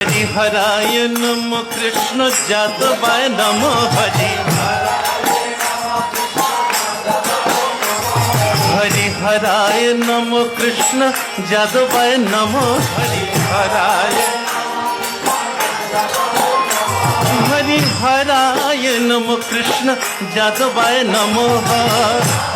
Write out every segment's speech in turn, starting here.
হরিহরায় নম কৃষ্ণ যাদবায় নম হরি। হরিহরায় নম কৃষ্ণ যাদবায় নম হরিহরায় হরিহরায় নম কৃষ্ণ যাদবায় নম হরিহরায়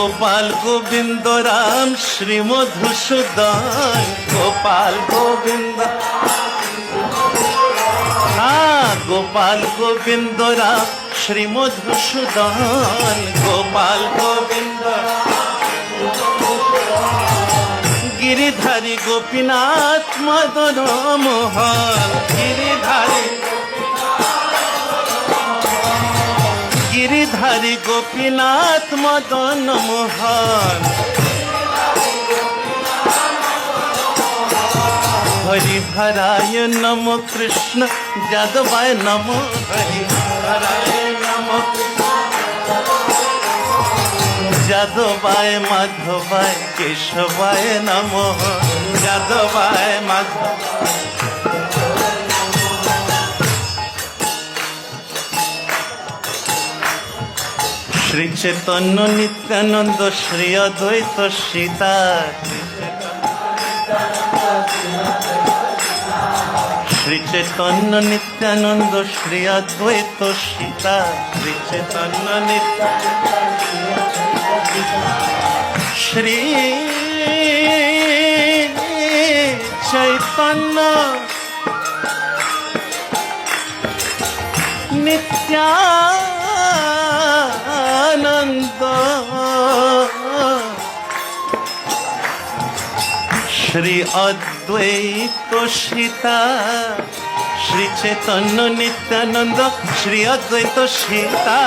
গোপাল গোবিন্দ রাম শ্রী মধুসূদন, গোপাল গোবিন্দ হ্যাঁ গোপাল গোবিন্দ রাম শ্রী মধুসূদন, গোপাল গোবিন্দ গিরিধারী গোপীনাথ মদন মোহন গিরিধারী গোপীনাথ মদন মোহন। হরিহরায় নম কৃষ্ণ, যাদবায় নম হরিহরায় যাদবায় মাধবায় কেশবায় নম যাদবায় মাধব শ্রী চৈতন্য নিত্যানন্দ শ্রী অদ্বৈত সীতা। শ্রী চৈতন্য নিত্যানন্দ শ্রী অদ্বৈত সীতা। শ্রী চৈতন্য নিত্য শ্রী চৈতন্য নিত্যানন্দ শ্রী অদ্বৈত সীতা শ্রী চৈতন্য নিত্যানন্দ, শ্রী অদ্বৈত সীতা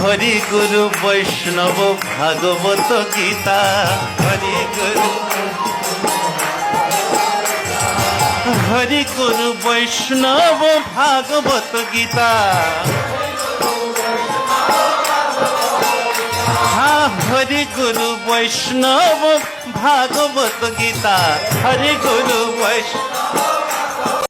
হরি গুরু বৈষ্ণব ভাগবত গীতা, হরি গুরু হরি গুরু বৈষ্ণব ভাগবত গীতা। হরি গুরু বৈষ্ণব ভাগবত গীতা। হরি গুরু বৈষ্ণব